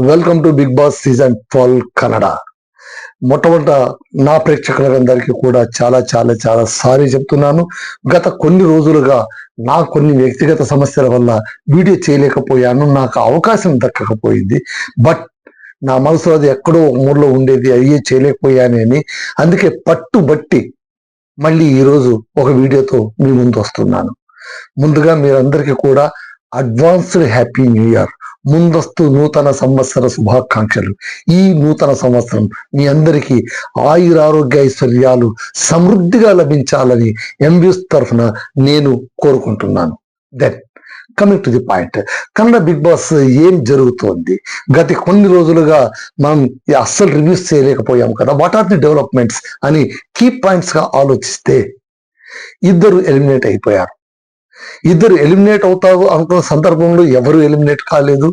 Welcome to Bigg Boss season twelve Kannada. మొట్టమొదట నా ప్రేక్షకులందరికీ కూడా చాలా చాలా చాలా సారీ చెప్తున్నాను. గత కొన్ని రోజులుగా నా కొన్ని వ్యక్తిగత సమస్యల వల్ల వీడియో చేయలేకపోయాను. నాకు అవకాశం దక్కకపోయింది. బట్ నా మనసులో అది ఎక్కడో ఒక మూలలో ఉండేది. అయ్యే చేయలేకపోయానని అందుకే పట్టుబట్టి మళ్ళీ ఈరోజు ఒక వీడియోతో మీ ముందు వస్తున్నాను. ముందుగా మీరందరికీ కూడా అడ్వాన్స్డ్ హ్యాపీ న్యూ ఇయర్. ముందస్తు నూతన సంవత్సర శుభాకాంక్షలు. ఈ నూతన సంవత్సరం మీ అందరికీ ఆయురారోగ్య ఐశ్వర్యాలు సమృద్ధిగా లభించాలని ఎంబ్యూస్ తరఫున నేను కోరుకుంటున్నాను. Then coming to the point Kannada Bigg Boss ఏం జరుగుతోంది? గత కొన్ని రోజులుగా మనం అస్సలు రివ్యూస్ చేయలేకపోయాం కదా. వాట్ ఆర్ ది డెవలప్మెంట్స్ అని కీ పాయింట్స్గా ఆలోచిస్తే ఇద్దరు ఎలిమినేట్ అయిపోయారు. ఇద్దరు ఎలిమినేట్ అవుతారు అనుకున్న సందర్భంలో ఎవరు ఎలిమినేట్ కాలేదు.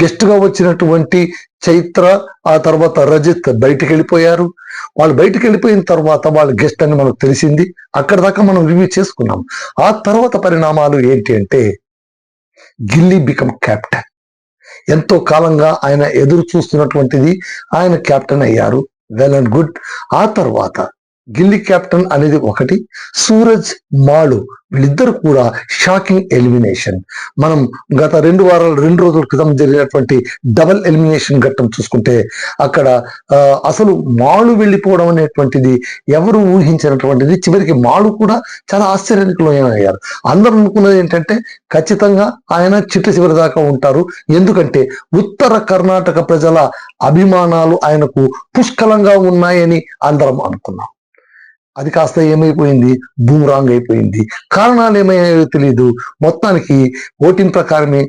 గెస్ట్గా వచ్చినటువంటి చైత్ర ఆ తర్వాత రజిత్ బయటికి వెళ్ళిపోయారు వాళ్ళు బయటికి వెళ్ళిపోయిన తర్వాత వాళ్ళు గెస్ట్ అని మనకు తెలిసింది. అక్కడ దాకా మనం రివ్యూ చేసుకున్నాం. ఆ తర్వాత పరిణామాలు ఏంటి అంటే గిల్లీ బికమ్ క్యాప్టెన్. ఎంతో కాలంగా ఆయన ఎదురు చూస్తున్నటువంటిది ఆయన క్యాప్టెన్ అయ్యారు. Well and good. ఆ తర్వాత గిల్లీ కెప్టెన్ అనేది ఒకటి సూరజ్ మాలు వీళ్ళిద్దరు కూడా షాకింగ్ ఎలిమినేషన్. మనం గత రెండు వారాలు రెండు రోజుల క్రితం జరిగినటువంటి డబల్ ఎలిమినేషన్ ఘట్టం చూసుకుంటే అక్కడ ఆ, అసలు మాలు వెళ్ళిపోవడం అనేటువంటిది ఎవరు ఊహించినటువంటిది చివరికి మాలు కూడా చాలా ఆశ్చర్యానికి లోయమయ్యారు అందరూ అనుకున్నది ఏంటంటే ఖచ్చితంగా ఆయన చిట్ట చివరి దాకా ఉంటారు. ఎందుకంటే ఉత్తర కర్ణాటక ప్రజల అభిమానాలు ఆయనకు పుష్కలంగా ఉన్నాయని అందరం అనుకున్నాం. అది కాస్త ఏమైపోయింది? బూమ్రాంగ్ అయిపోయింది. కారణాలు ఏమయ్యాయో తెలియదు మొత్తానికి ఓటింగ్ ప్రకారమే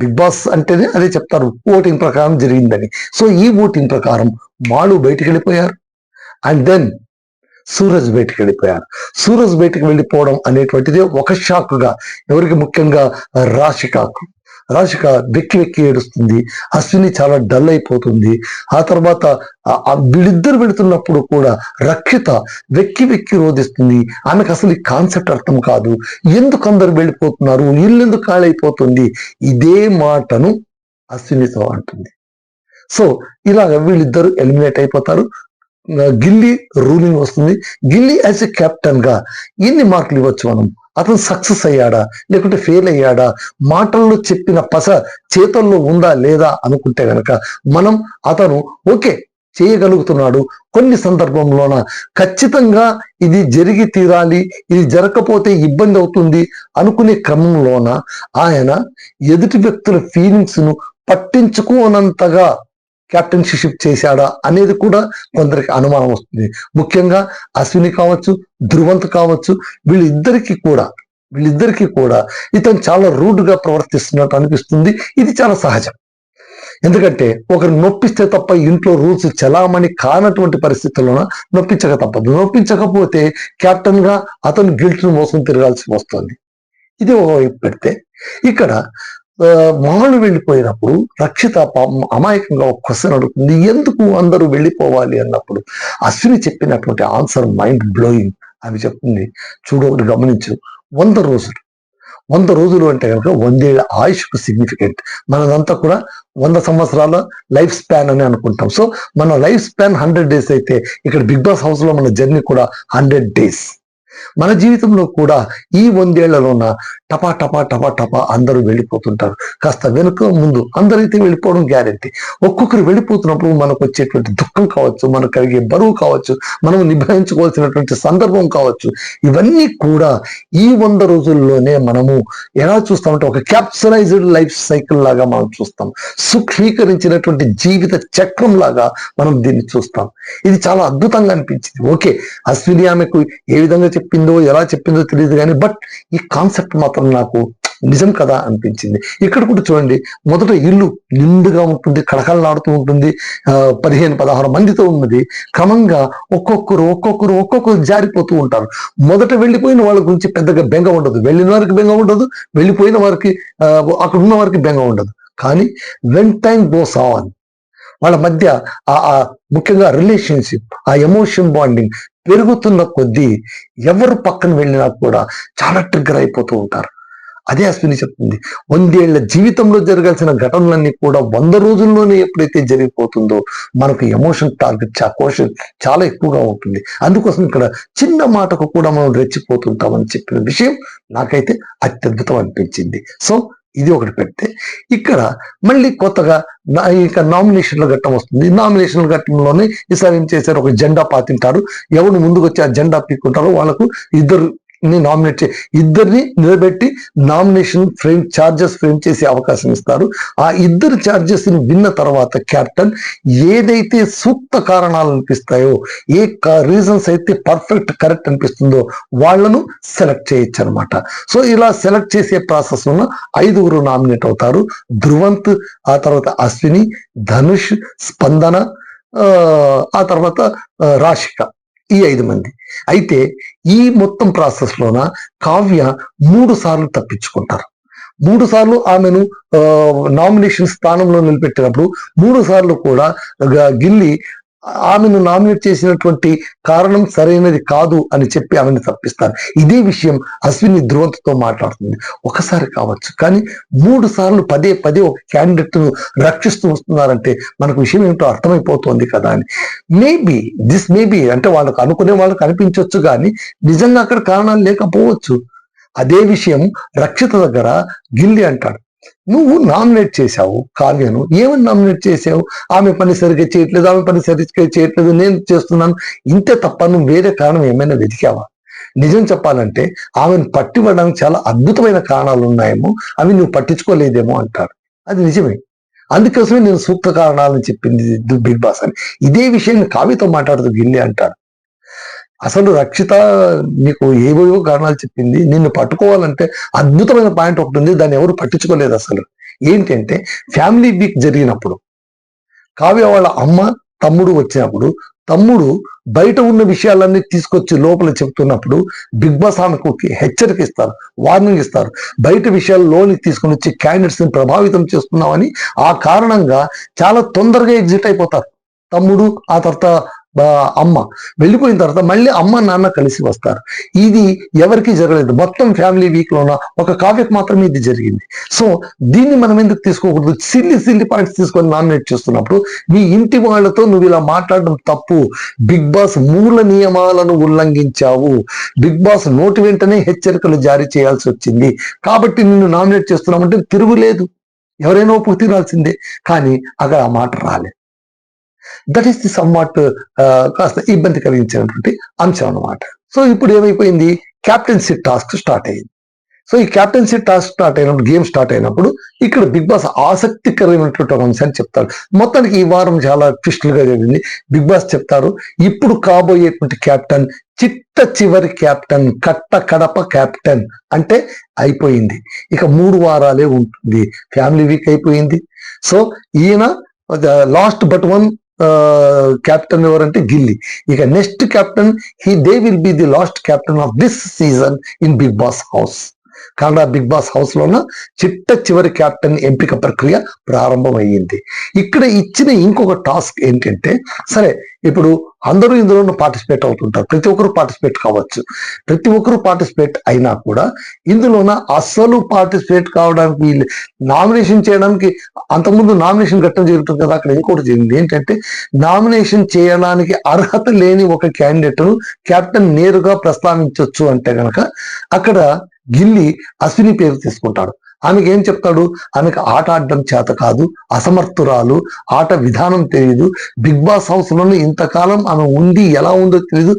బిగ్ బాస్ అంటేనే అదే చెప్తారు ఓటింగ్ ప్రకారం జరిగిందని. సో ఈ ఓటింగ్ ప్రకారం మాలు బయటికి వెళ్ళిపోయారు అండ్ దెన్ సూరజ్ బయటికి వెళ్ళిపోయారు సూరజ్ బయటికి వెళ్ళిపోవడం అనేటువంటిది ఒక షాక్గా ఎవరికి ముఖ్యంగా రాశికాకు రాశిక వెక్కి వెక్కి ఏడుస్తుంది. అశ్విని చాలా డల్ అయిపోతుంది. ఆ తర్వాత వీళ్ళిద్దరు వెళుతున్నప్పుడు కూడా రక్షిత వెక్కి వెక్కి రోధిస్తుంది. ఆమెకు అసలు ఈ కాన్సెప్ట్ అర్థం కాదు. ఎందుకు అందరు వెళ్ళిపోతున్నారు? ఇల్లు ఎందుకు ఖాళీ అయిపోతుంది? ఇదే మాటను అశ్వినితో అంటుంది. సో ఇలాగ వీళ్ళిద్దరు ఎలిమినేట్ అయిపోతారు. గిల్లీ రూలింగ్ వస్తుంది. గిల్లీ యాజ్ ఎ కెప్టెన్గా ఎన్ని మార్కులు ఇవ్వచ్చు మనం? అతను సక్సెస్ అయ్యాడా? లేకుంటే ఫెయిల్ అయ్యాడా? మాటల్లో చెప్పిన పస చేతల్లో ఉందా లేదా అనుకుంటే గనక మనం అతను ఓకే చేయగలుగుతున్నాడు. కొన్ని సందర్భంలోన ఖచ్చితంగా ఇది జరిగి తీరాలి ఇది జరగకపోతే ఇబ్బంది అవుతుంది అనుకునే క్రమంలోన ఆయన ఎదుటి వ్యక్తుల ఫీలింగ్స్ను పట్టించుకోనంతగా క్యాప్టెన్షిప్ చేశాడా అనేది కూడా కొందరికి అనుమానం వస్తుంది. ముఖ్యంగా అశ్విని కావచ్చు ధృవంత్ కావచ్చు వీళ్ళిద్దరికీ కూడా వీళ్ళిద్దరికీ కూడా ఇతను చాలా రూడ్గా ప్రవర్తిస్తున్నట్టు అనిపిస్తుంది. ఇది చాలా సహజం. ఎందుకంటే ఒకరు నొప్పిస్తే తప్ప ఇంట్లో రూల్స్ చలామణి కానటువంటి పరిస్థితుల్లోన నొప్పించక తప్పదు. నొప్పించకపోతే కెప్టెన్గా అతను గిల్ట్ను మోసం తిరగాల్సి వస్తుంది. ఇది ఒకవైపు పెడితే ఇక్కడ వాళ్ళు వెళ్ళిపోయినప్పుడు రక్షిత పాపం అమాయకంగా ఒక క్వశ్చన్ అడుగుతుంది. ఎందుకు అందరూ వెళ్ళిపోవాలి అన్నప్పుడు? అశ్విని చెప్పినటువంటి ఆన్సర్ మైండ్ బ్లోయింగ్ అని చెప్తుంది. చూడు ఒకటి గమనించు. వంద రోజులు. వంద రోజులు అంటే కనుక వందేళ్ళ ఆయుష్కు సిగ్నిఫికెంట్ మనదంతా కూడా వంద సంవత్సరాల లైఫ్ స్పాన్ అని అనుకుంటాం. సో మన లైఫ్ స్పాన్ హండ్రెడ్ డేస్ అయితే ఇక్కడ బిగ్ బాస్ హౌస్లో మన జర్నీ కూడా హండ్రెడ్ డేస్. మన జీవితంలో కూడా ఈ వందేళ్ళలోన టపా టపా టపా టపా అందరూ వెళ్ళిపోతుంటారు. కాస్త వెనుక ముందు అందరైతే వెళ్ళిపోవడం గ్యారెంటీ ఒక్కొక్కరు వెళ్ళిపోతున్నప్పుడు మనకు వచ్చేటువంటి దుఃఖం కావచ్చు మనకు కలిగే బరువు కావచ్చు మనం నిభాయించుకోవాల్సినటువంటి సందర్భం కావచ్చు. ఇవన్నీ కూడా ఈ వంద రోజుల్లోనే మనము ఎలా చూస్తామంటే ఒక క్యాప్సలైజ్డ్ లైఫ్ సైకిల్ లాగా మనం చూస్తాం. సూక్ష్మీకరించినటువంటి జీవిత చక్రం లాగా మనం దీన్ని చూస్తాం. ఇది చాలా అద్భుతంగా అనిపించింది. ఓకే అశ్విని ఆమెకు ఏ విధంగా చెప్పిందో ఎలా చెప్పిందో తెలియదు కానీ బట్ ఈ కాన్సెప్ట్ మాత్రం నాకు నిజం కదా అనిపించింది. ఇక్కడ కూడా చూడండి మొదట ఇల్లు నిండుగా ఉంటుంది కళకళలాడుతూ ఉంటుంది పదిహేను పదహారు మందితో ఉన్నది. క్రమంగా ఒక్కొక్కరు ఒక్కొక్కరు ఒక్కొక్కరు జారిపోతూ ఉంటారు. మొదట వెళ్ళిపోయిన వాళ్ళ గురించి పెద్దగా బెంగ ఉండదు. వెళ్ళిన వారికి బెంగ ఉండదు వెళ్ళిపోయిన వారికి అక్కడ ఉన్న వారికి బెంగ ఉండదు. కానీ వెన్ టైం గోస్ ఆన్ వాళ్ళ మధ్య ఆ ముఖ్యంగా రిలేషన్షిప్ ఆ ఎమోషన్ బాండింగ్ పెరుగుతున్న కొద్దీ ఎవరు పక్కన వెళ్ళినా కూడా చాలా ట్రిగ్గర్ అయిపోతూ ఉంటారు. అదే అశ్విని చెప్తుంది. వందేళ్ళ జీవితంలో జరగాల్సిన ఘటనలన్నీ కూడా వంద రోజుల్లోనే ఎప్పుడైతే జరిగిపోతుందో మనకు ఎమోషన్ టార్గెట్ కోషన్ చాలా ఎక్కువగా ఉంటుంది. అందుకోసం ఇక్కడ చిన్న మాటకు కూడా మనం రెచ్చిపోతుంటామని చెప్పిన విషయం నాకైతే అత్యద్భుతం అనిపించింది. సో ఇది ఒకటి పెడితే ఇక్కడ మళ్ళీ కొత్తగా ఇంకా ఇక నామినేషన్ల ఘట్టం వస్తుంది. నామినేషన్ల ఘట్టంలోనే ఈసారి ఏం చేశారు? ఒక జెండా పాతింటారు. ఎవరు ముందుకు వచ్చి ఆ జెండా పీక్కుంటారో వాళ్ళకు ఇద్దరు నామినేట్ చే ఇద్దరిని నిలబెట్టి నామినేషన్ ఫ్రేమ్ చార్జెస్ ఫ్రేమ్ చేసే అవకాశం ఇస్తారు. ఆ ఇద్దరు ఛార్జెస్ని విన్న తర్వాత కెప్టెన్ ఏదైతే సూక్త కారణాలు అనిపిస్తాయో ఏ రీజన్స్ అయితే పర్ఫెక్ట్ కరెక్ట్ అనిపిస్తుందో వాళ్ళను సెలెక్ట్ చేయొచ్చు అనమాట సో ఇలా సెలెక్ట్ చేసే ప్రాసెస్ ఉన్న ఐదుగురు నామినేట్ అవుతారు. ధ్రువంత్ ఆ తర్వాత అశ్విని ధనుష్ స్పందన ఆ, తర్వాత రాశిక. ఈ ఐదు మంది. అయితే ఈ మొత్తం ప్రాసెస్ లోన కావ్య మూడు సార్లు తప్పించుకుంటారు. మూడు సార్లు ఆమెను నామినేషన్ స్థానంలో నిలబెట్టినప్పుడు మూడు సార్లు కూడా గిల్లి ఆమెను నామినేట్ చేసినటువంటి కారణం సరైనది కాదు అని చెప్పి ఆమెను తప్పిస్తారు ఇదే విషయం అశ్విని ధ్రువంతతో మాట్లాడుతుంది. ఒకసారి కావచ్చు. కానీ మూడు సార్లు పదే పదే ఒక క్యాండిడేట్ను రక్షిస్తూ వస్తున్నారంటే మనకు విషయం ఏమిటో అర్థమైపోతుంది కదా అని. మేబీ దిస్ మేబీ అంటే వాళ్ళకు అనుకునే వాళ్ళకి అనిపించవచ్చు కానీ నిజంగా అక్కడ కారణాలు లేకపోవచ్చు. అదే విషయం రక్షిత దగ్గర గిల్లి అంటాడు. నువ్వు నామినేట్ చేశావు కావ్యను. ఏమని నామినేట్ చేసావు ఆమె పని సరిగ్గా చేయట్లేదు ఆమె పని సరిగ్గా చేయట్లేదు నేను చేస్తున్నాను. ఇంతే తప్ప నువ్వు వేరే కారణం ఏమైనా వెతికావా? నిజం చెప్పాలంటే ఆమెను పట్టివ్వడానికి చాలా అద్భుతమైన కారణాలు ఉన్నాయేమో అవి నువ్వు పట్టించుకోలేదేమో అంటారు అది నిజమే. అందుకోసమే నేను సూక్త కారణాలని చెప్పింది బిగ్ బాస్ అని. ఇదే విషయాన్ని కావ్యతో మాట్లాడుతూ గిల్లి అంటాడు. అసలు రక్షిత నీకు ఏవేవో కారణాలు చెప్పింది. నిన్ను పట్టుకోవాలంటే అద్భుతమైన పాయింట్ ఒకటి ఉంది. దాన్ని ఎవరు పట్టించుకోలేదు అసలు. ఏంటంటే ఫ్యామిలీ వీక్ జరిగినప్పుడు కావ్య వాళ్ళ అమ్మ తమ్ముడు వచ్చినప్పుడు తమ్ముడు బయట ఉన్న విషయాలన్నీ తీసుకొచ్చి లోపల చెప్తున్నప్పుడు బిగ్ బాస్ ఆమెకు హెచ్చరిక ఇస్తారు వార్నింగ్ ఇస్తారు. బయట విషయాలు లోనికి తీసుకుని వచ్చి క్యాండిడేట్స్ని ప్రభావితం చేస్తున్నామని ఆ కారణంగా చాలా తొందరగా ఎగ్జిట్ అయిపోతారు. తమ్ముడు ఆ తర్వాత అమ్మ. వెళ్ళిపోయిన తర్వాత మళ్ళీ అమ్మ నాన్న కలిసి వస్తారు. ఇది ఎవరికి జరగలేదు. మొత్తం ఫ్యామిలీ వీక్ లోన ఒక కావ్యకు మాత్రమే ఇది జరిగింది. సో దీన్ని మనం ఎందుకు తీసుకోకూడదు? సిల్లి సిల్లి పాయింట్స్ తీసుకొని నామినేట్ చేస్తున్నప్పుడు మీ ఇంటి వాళ్ళతో నువ్వు ఇలా మాట్లాడడం తప్పు. బిగ్ బాస్ మూల నియమాలను ఉల్లంఘించావు. బిగ్ బాస్ నోటి వెంటనే హెచ్చరికలు జారీ చేయాల్సి వచ్చింది. కాబట్టి నిన్ను నామినేట్ చేస్తున్నామంటే తిరుగులేదు. ఎవరైనా ఒప్పుకు తీరాల్సిందే కానీ అక్కడ ఆ మాట రాలేదు. దట్ ఈస్ ది సమ్వాట్ కాస్త ఇబ్బంది కలిగించినటువంటి అంశం అన్నమాట. సో ఇప్పుడు ఏమైపోయింది? క్యాప్టెన్సీ టాస్క్ స్టార్ట్ అయింది. సో ఈ క్యాప్టెన్సీ టాస్క్ స్టార్ట్ అయినప్పుడు గేమ్ స్టార్ట్ అయినప్పుడు ఇక్కడ బిగ్ బాస్ ఆసక్తికరమైనటువంటి ఒక అంశాన్ని చెప్తారు. మొత్తానికి ఈ వారం చాలా ట్విస్టులుగా జరిగింది. బిగ్ బాస్ చెప్తారు ఇప్పుడు కాబోయేటువంటి క్యాప్టెన్ చిట్ట చివరి క్యాప్టెన్ కట్ట కడప క్యాప్టెన్ అంటే అయిపోయింది. ఇక మూడు వారాలే ఉంటుంది. ఫ్యామిలీ వీక్ అయిపోయింది. సో ఈయన లాస్ట్ బట్ వన్ క్యాప్టెన్ ఎవరంటే గిల్లీ. ఇక next captain he they will be the last captain of this season in Bigg Boss house Kannada Bigg Boss house లోన చిట్ట చివరి క్యాప్టెన్ ఎంపిక ప్రక్రియ ప్రారంభమయ్యింది. ఇక్కడ ఇచ్చిన ఇంకొక టాస్క్ ఏంటంటే సరే ఇప్పుడు అందరూ ఇందులో పార్టిసిపేట్ అవుతుంటారు. ప్రతి ఒక్కరు పార్టిసిపేట్ కావచ్చు. ప్రతి ఒక్కరు పార్టిసిపేట్ అయినా కూడా ఇందులోన అస్సలు పార్టిసిపేట్ కావడానికి వీళ్ళు నామినేషన్ చేయడానికి అంతకుముందు నామినేషన్ ఘట్టం జరుగుతుంది కదా అక్కడ ఇంకోటి జరిగింది. ఏంటంటే నామినేషన్ చేయడానికి అర్హత లేని ఒక క్యాండిడేట్ను కెప్టెన్ నేరుగా ప్రస్తావించవచ్చు అంటే కనుక అక్కడ గిల్లి అశ్విని పేరు తీసుకుంటాడు. ఆమెకి ఏం చెప్తాడు? ఆమెకు ఆట ఆడడం చేత కాదు అసమర్థురాలు ఆట విధానం తెలియదు బిగ్ బాస్ హౌస్లోనే ఇంతకాలం ఆమె ఉంది ఎలా ఉందో తెలియదు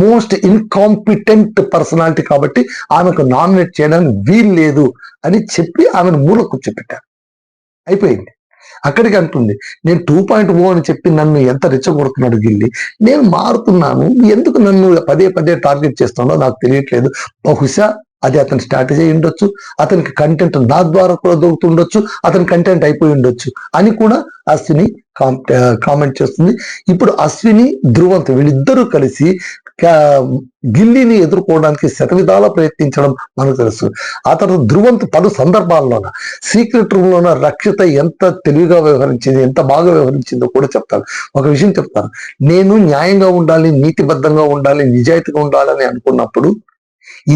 మోస్ట్ ఇన్కాంపిటెంట్ పర్సనాలిటీ కాబట్టి ఆమెకు నామినేట్ చేయడానికి వీలు లేదు అని చెప్పి ఆమెను మూల కూర్చోపెట్టారు. అయిపోయింది. అక్కడికి అంటుంది నేను టూ పాయింట్ ఓ అని చెప్పి నన్ను ఎంత రెచ్చగొడుతున్నాడు గిల్లి. నేను మారుతున్నాను. ఎందుకు నన్ను పదే పదే టార్గెట్ చేస్తున్నాడో నాకు తెలియట్లేదు. బహుశా అది అతని స్ట్రాటజీ అయి ఉండొచ్చు అతనికి కంటెంట్ నా ద్వారా కూడా దొరుకుతుండొచ్చు అతని కంటెంట్ అయిపోయి ఉండొచ్చు అని కూడా అశ్విని కామెంట్ చేస్తుంది. ఇప్పుడు అశ్విని ధ్రువంత్ వీళ్ళిద్దరూ కలిసి గిల్లీని ఎదుర్కోవడానికి శతవిధాల ప్రయత్నించడం మనకు తెలుసు. ఆ తర్వాత ధ్రువంత్ పలు సందర్భాల్లోన సీక్రెట్ రూమ్ లోన రక్షిత ఎంత తెలివిగా వ్యవహరించింది ఎంత బాగా వ్యవహరించిందో కూడా చెప్తాను ఒక విషయం చెప్తాను. నేను న్యాయంగా ఉండాలి నీతిబద్ధంగా ఉండాలి నిజాయితీగా ఉండాలని అనుకున్నప్పుడు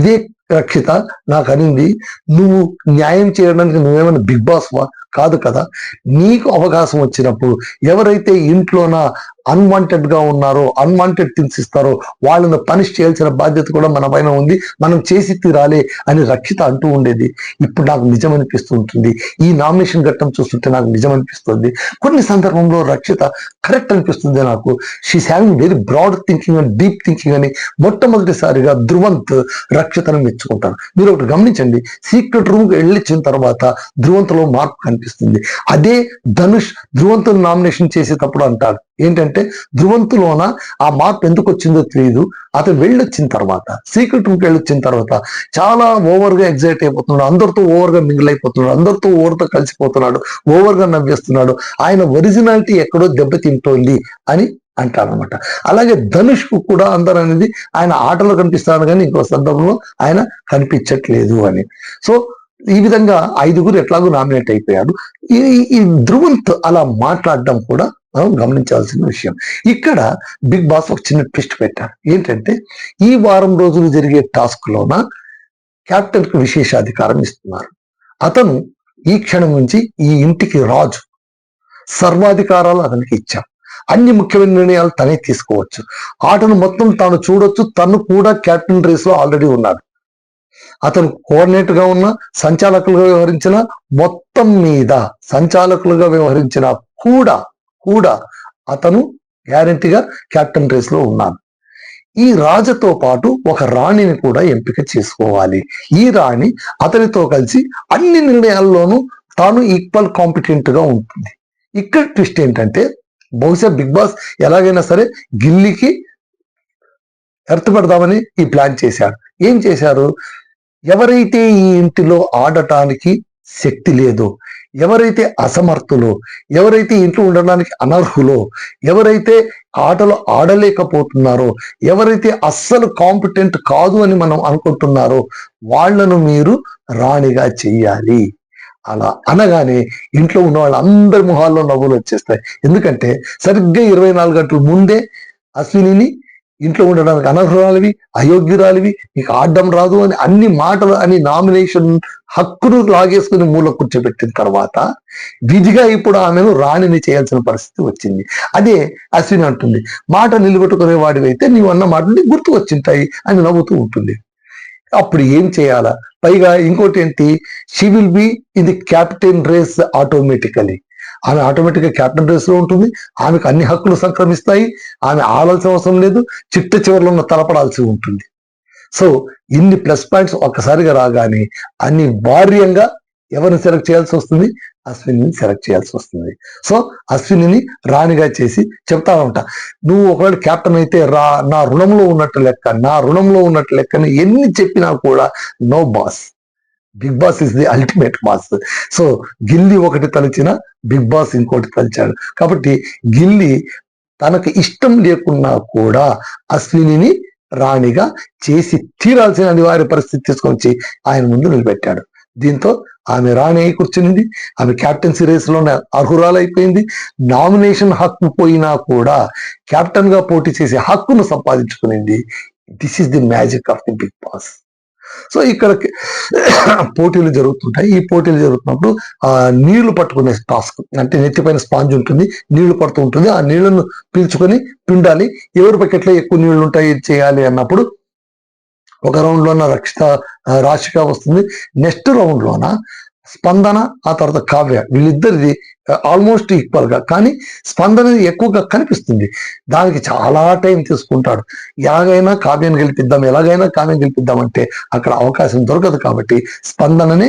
ఇదే రక్షిత నాకు అనింది నువ్వు న్యాయం చేయడానికి నువ్వేమైనా బిగ్ బాస్ వా? కాదు కదా? నీకు అవకాశం వచ్చినప్పుడు ఎవరైతే ఇంట్లోన అన్వాంటెడ్గా ఉన్నారో అన్వాంటెడ్ థింగ్స్ ఇస్తారో వాళ్ళని పనిష్ చేయాల్సిన బాధ్యత కూడా మన పైన ఉంది. మనం చేసి తీరాలి అని రక్షిత అంటూ ఉండేది. ఇప్పుడు నాకు నిజం అనిపిస్తుంటుంది ఈ నామినేషన్ ఘట్టం చూస్తుంటే నాకు నిజం అనిపిస్తుంది కొన్ని సందర్భంలో రక్షిత కరెక్ట్ అనిపిస్తుంది నాకు. She's having very broad thinking and deep thinking అని మొట్టమొదటిసారిగా ధ్రువంత్ రక్షితను మెచ్చుకుంటాను మీరు ఒకటి గమనించండి. సీక్రెట్ రూమ్కి వెళ్ళిచ్చిన తర్వాత ధ్రువంతలో మార్పు కనిపిస్తుంది అదే ధనుష్ ధ్రువంతుని నామినేషన్ చేసేటప్పుడు అంటాడు ఏంటంటే ధ్రువంతులోన ఆ మార్పు ఎందుకు వచ్చిందో తెలియదు అతను వెళ్ళొచ్చిన తర్వాత సీక్రెట్ రూమ్కి వెళ్ళొచ్చిన తర్వాత చాలా ఓవర్గా ఎగ్జైట్ అయిపోతున్నాడు. అందరితో ఓవర్గా మింగిల్ అయిపోతున్నాడు. అందరితో ఓవర్తో కలిసిపోతున్నాడు. ఓవర్గా నవ్వేస్తున్నాడు. ఆయన ఒరిజినాలిటీ ఎక్కడో దెబ్బతింటోంది అని అంటారనమాట అలాగే ధనుష్ కూడా అందరు అనేది ఆయన ఆటలో కనిపిస్తాడు కానీ ఇంకో సందర్భంలో ఆయన కనిపించట్లేదు అని. సో ఈ విధంగా ఐదుగురు ఎట్లాగో నామినేట్ అయిపోయాడు. ఈ ఈ ధ్రువంత్ అలా మాట్లాడడం కూడా మనం గమనించాల్సిన విషయం. ఇక్కడ బిగ్ బాస్ ఒక చిన్న ట్విస్ట్ పెట్టాను ఏంటంటే ఈ వారం రోజులు జరిగే టాస్క్ లోన క్యాప్టెన్కు విశేషాధికారం ఇస్తున్నారు. అతను ఈ క్షణం నుంచి ఈ ఇంటికి రాజు. సర్వాధికారాలు అతనికి ఇచ్చాం అన్ని ముఖ్యమైన నిర్ణయాలు తనే తీసుకోవచ్చు. ఆటను మొత్తం తాను చూడొచ్చు. తను కూడా కెప్టెన్ రేస్లో ఆల్రెడీ ఉన్నాడు. అతను కోఆర్డినేటర్గా ఉన్న సంచాలకులుగా వ్యవహరించిన మొత్తం మీద సంచాలకులుగా వ్యవహరించిన కూడా కూడా అతను గ్యారంటీగా కెప్టెన్ రేస్లో ఈ రాజతో పాటు ఒక రాణిని కూడా ఎంపిక చేసుకోవాలి. ఈ రాణి అతనితో కలిసి అన్ని నిర్ణయాల్లోనూ తాను ఈక్వల్ కాంపిటెంట్గా ఉంటుంది. ఇక్కడ ట్విస్ట్ ఏంటంటే బహుశా బిగ్ బాస్ ఎలాగైనా సరే గిల్లీకి ఎర్త్ పెడదామని ఈ ప్లాన్ చేశారు ఏం చేశారు? ఎవరైతే ఈ ఇంటిలో ఆడటానికి శక్తి లేదో ఎవరైతే అసమర్థులో ఎవరైతే ఇంట్లో ఉండడానికి అనర్హులో ఎవరైతే ఆటలు ఆడలేకపోతున్నారో ఎవరైతే అస్సలు కాంపిటెంట్ కాదు అని మనం అనుకుంటున్నారో వాళ్ళను మీరు రాణిగా చెయ్యాలి. అలా అనగానే ఇంట్లో ఉన్న వాళ్ళందరి మొహాల్లో నవ్వులు వచ్చేస్తాయి. ఎందుకంటే సరిగ్గా ఇరవై నాలుగు గంటల ముందే అశ్వినిని ఇంట్లో ఉండడానికి అనర్హురాలివి అయోగ్యురాలివి నీకు ఆడడం రాదు అని అన్ని మాటలు అని నామినేషన్ హక్కును లాగేసుకుని మూల కూర్చోబెట్టిన తర్వాత విధిగా ఇప్పుడు ఆమెను రాణిని చేయాల్సిన పరిస్థితి వచ్చింది. అదే అశ్విని అంటుంది మాట నిలబెట్టుకునే వాడివైతే నీవు అన్న మాటలు గుర్తు వచ్చింటాయి అని నవ్వుతూ ఉంటుంది. అప్పుడు ఏం చేయాలా? పైగా ఇంకోటి ఏంటి? She will be in the captain race automatically ఆమె ఆటోమేటిక్గా క్యాప్టెన్ రేస్ ఉంటుంది. ఆమెకు అన్ని హక్కులు సంక్రమిస్తాయి. ఆమె ఆడాల్సిన అవసరం లేదు. చిట్ట చివరిలో ఉన్న తలపడాల్సి ఉంటుంది. సో ఇన్ని ప్లస్ పాయింట్స్ ఒక్కసారిగా రాగానే అనివార్యంగా ఎవరిని సెలెక్ట్ చేయాల్సి వస్తుంది? అశ్విని సెలెక్ట్ చేయాల్సి వస్తుంది. సో అశ్వినిని రాణిగా చేసి చెప్తా ఉంటా. నువ్వు ఒకవేళ కెప్టెన్ అయితే రా నా రుణంలో ఉన్నట్టు లెక్క నా రుణంలో ఉన్నట్టు లెక్కని ఎన్ని చెప్పినా కూడా no boss Bigg Boss is the ultimate boss. So Gilli ఒకటి తలిచిన బిగ్ బాస్ ఇంకోటి తలిచాడు. కాబట్టి గిల్లీ తనకు ఇష్టం లేకున్నా కూడా అశ్వినిని రాణిగా చేసి తీరాల్సిన అనివార్య పరిస్థితి తీసుకొని వచ్చి ఆయన ముందు నిలబెట్టాడు. దీంతో ఆమె రాణి అయి కూర్చునింది. ఆమె క్యాప్టెన్సీ రేస్లోనే అర్హురాలైపోయింది. నామినేషన్ హక్కు పోయినా కూడా క్యాప్టెన్గా పోటీ చేసే హక్కును సంపాదించుకునింది. This is the magic of the Bigg Boss. So ఇక్కడ పోటీలు జరుగుతుంటాయి. ఈ పోటీలు జరుగుతున్నప్పుడు ఆ నీళ్ళు పట్టుకునే టాస్క్ అంటే నెత్తిపైన స్పాంజ్ ఉంటుంది నీళ్ళు పడుతూ ఉంటుంది. ఆ నీళ్ళను పీల్చుకొని పిండాలి. ఎవరి బకెట్లో ఎక్కువ నీళ్ళు ఉంటాయి చేయాలి అన్నప్పుడు ఒక రౌండ్ లోన రక్షిత రాశిగా వస్తుంది. నెక్స్ట్ రౌండ్ లోన స్పందన ఆ తర్వాత కావ్య. వీళ్ళిద్దరిది ఆల్మోస్ట్ ఈక్వల్గా. కానీ స్పందన ఎక్కువగా కనిపిస్తుంది. దానికి చాలా టైం తీసుకుంటాడు. ఎలాగైనా కావ్యాన్ని గెలిపిద్దాం ఎలాగైనా కావ్యం గెలిపిద్దాం అంటే అక్కడ అవకాశం దొరకదు కాబట్టి స్పందననే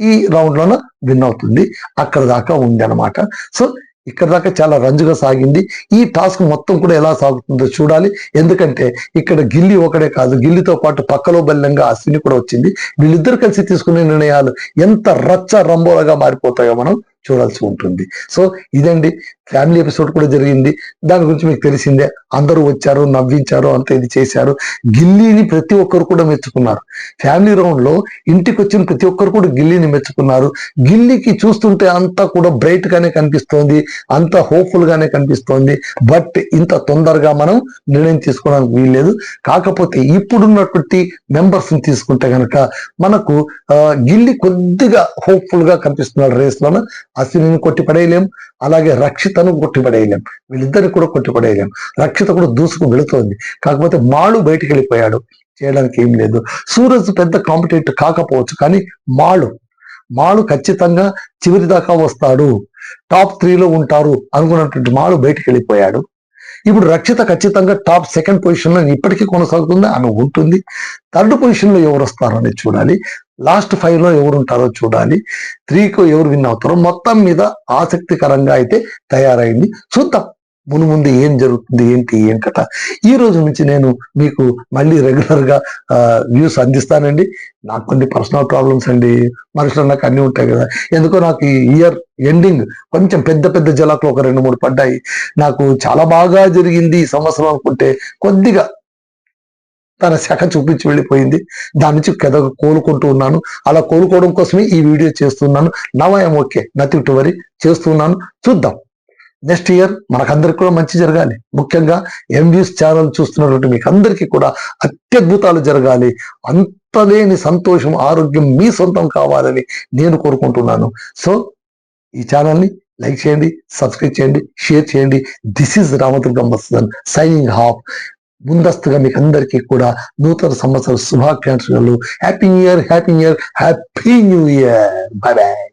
ఈ రౌండ్ లోన విన్ అవుతుంది. అక్కడ దాకా ఉంది అనమాట సో ఇక్కడ దాకా చాలా రంజుగా సాగింది. ఈ టాస్క్ మొత్తం కూడా ఎలా సాగుతుందో చూడాలి. ఎందుకంటే ఇక్కడ గిల్లి ఒకడే కాదు గిల్లితో పాటు పక్కలో బల్లంగా అశ్విని కూడా వచ్చింది. వీళ్ళిద్దరు కలిసి తీసుకునే నిర్ణయాలు ఎంత రచ్చ రంబోలగా మారిపోతాయో మనం చూడాల్సి ఉంటుంది. సో ఇదండి. ఫ్యామిలీ ఎపిసోడ్ కూడా జరిగింది. దాని గురించి మీకు తెలిసిందే. అందరూ వచ్చారు నవ్వించారు అంత ఇది చేశారు. గిల్లీని ప్రతి ఒక్కరు కూడా మెచ్చుకున్నారు. ఫ్యామిలీ రౌండ్లో ఇంటికి వచ్చిన ప్రతి ఒక్కరు కూడా గిల్లీని మెచ్చుకున్నారు. గిల్లీకి చూస్తుంటే అంతా కూడా బ్రైట్ గానే కనిపిస్తోంది. అంత హోప్ఫుల్ గానే కనిపిస్తోంది. బట్ ఇంత తొందరగా మనం నిర్ణయం తీసుకోవడానికి వీల్లేదు. కాకపోతే ఇప్పుడున్నటువంటి మెంబర్స్ని తీసుకుంటే కనుక మనకు ఆ, కొద్దిగా హోప్ఫుల్గా కనిపిస్తున్నాడు రేస్ లోన అశ్విని కొట్టి పడేయలేం అలాగే రక్షితను కొట్టి పడేయలేం వీళ్ళిద్దరిని కూడా కొట్టి పడేయలేం రక్షిత కూడా దూసుకు వెళుతోంది. కాకపోతే మాడు బయటికి వెళ్ళిపోయాడు చేయడానికి ఏం లేదు. సూరజ్ పెద్ద కాంపిటేటివ్ కాకపోవచ్చు కానీ మాడు మాడు ఖచ్చితంగా చివరి దాకా వస్తాడు. టాప్ త్రీలో ఉంటారు అనుకున్నటువంటి మాడు బయటికి వెళ్ళిపోయాడు ఇప్పుడు రక్షిత ఖచ్చితంగా టాప్ సెకండ్ పొజిషన్లో ఇప్పటికీ కొనసాగుతుంది ఆమె ఉంటుంది. థర్డ్ పొజిషన్లో ఎవరు వస్తారో చూడాలి. లాస్ట్ ఫైవ్లో ఎవరు ఉంటారో చూడాలి. త్రీకు ఎవరు విన్ అవుతారో మొత్తం మీద ఆసక్తికరంగా అయితే తయారైంది. చూద్దాం మును ముందు ఏం జరుగుతుంది ఏంటి ఏం కథ. ఈ రోజు నుంచి నేను మీకు మళ్ళీ రెగ్యులర్గా వ్యూస్ అందిస్తానండి. నాకు కొన్ని పర్సనల్ ప్రాబ్లమ్స్ అండి. మనుషులు నాకు అన్నీ ఉంటాయి కదా. ఎందుకో నాకు ఈ ఇయర్ ఎండింగ్ కొంచెం పెద్ద పెద్ద జలాకులు ఒక రెండు మూడు పడ్డాయి. నాకు చాలా బాగా జరిగింది ఈ సంవత్సరం అనుకుంటే కొద్దిగా తన శాఖ చూపించి వెళ్ళిపోయింది. దాని నుంచి కథ కోలుకుంటూ ఉన్నాను. అలా కోలుకోవడం కోసమే ఈ వీడియో చేస్తున్నాను. నవయం ఓకే నథింగ్ టు వరీ చేస్తున్నాను. చూద్దాం. నెక్స్ట్ ఇయర్ మనకందరికి కూడా మంచి జరగాలి. ముఖ్యంగా ఎంవ్యూస్ ఛానల్ చూస్తున్నటువంటి మీకు అందరికీ కూడా అత్యద్భుతాలు జరగాలి. అంతలేని సంతోషం ఆరోగ్యం మీ సొంతం కావాలని నేను కోరుకుంటున్నాను. సో ఈ ఛానల్ని లైక్ చేయండి సబ్స్క్రైబ్ చేయండి షేర్ చేయండి. This is Ramadurgam Mastan signing off ముందస్తుగా మీకు అందరికీ కూడా నూతన సంవత్సర శుభాకాంక్షలు. Happy new year happy new year happy new year bye bye